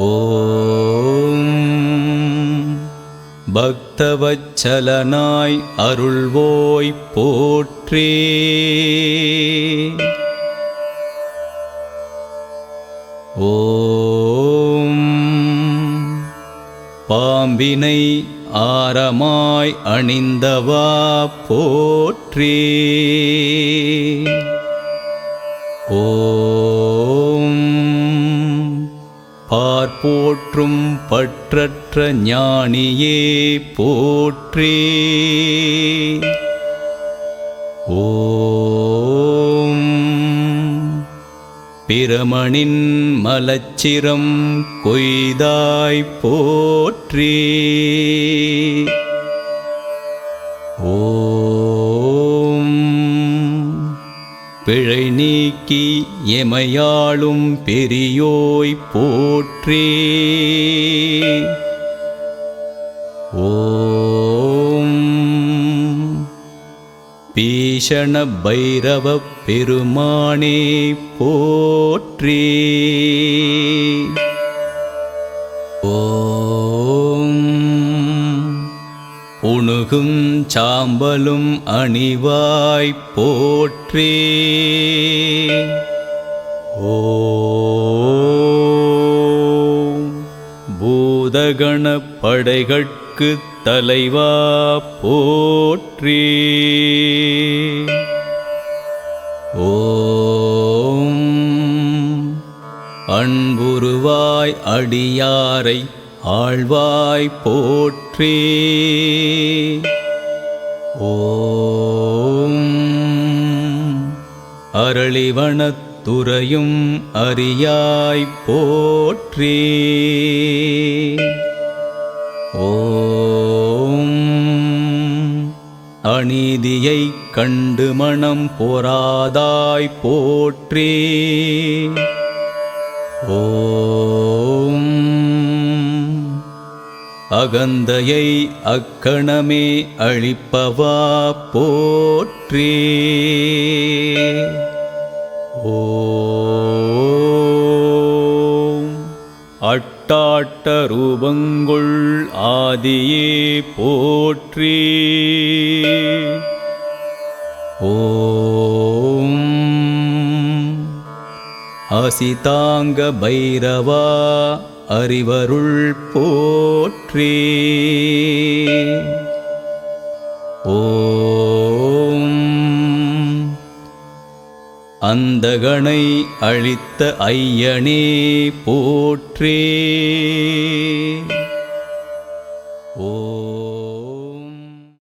ஓம். பக்தவச்சலனாய் அருள்வோய் போற்றே. ஓம். பாம்பினை ஆரமாய் அணிந்தவா போற்றே. பார்ப்போற்றும் பற்றற்ற ஞானியே போற்றே. ஓம். பிரமணின் மலச்சிரம் கொய்தாய் போற்றே. பிழை நீக்கி எமையாளும் பெரியோய் போற்றே. ஓம் பீஷண பைரவ பெருமானே போற்றே. ஓ சாம்பலும் அணிவாய்ப் போற்றே. ஓம் பூதகண படைகட்கு தலைவா போற்றே. ஓம் அன்புருவாய் அடியாரை ஆழ்வாய் போற்றே. ஓம். அரளிவனத்துறையும் அறியாய் போற்றே. ஓம். அநீதியை கண்டு மனம் போராதாய் போற்றே. ஓ அகந்தையை அக்கணமே அழிப்பவா போற்றே. ஓம். அட்டாட்ட ரூபங்குள் ஆதியே போற்றி. ஓம். அசிதாங்க பைரவா அறிவருள் போற்றே. ஓம். அந்தகனை அழித்த ஐயனே போற்றே.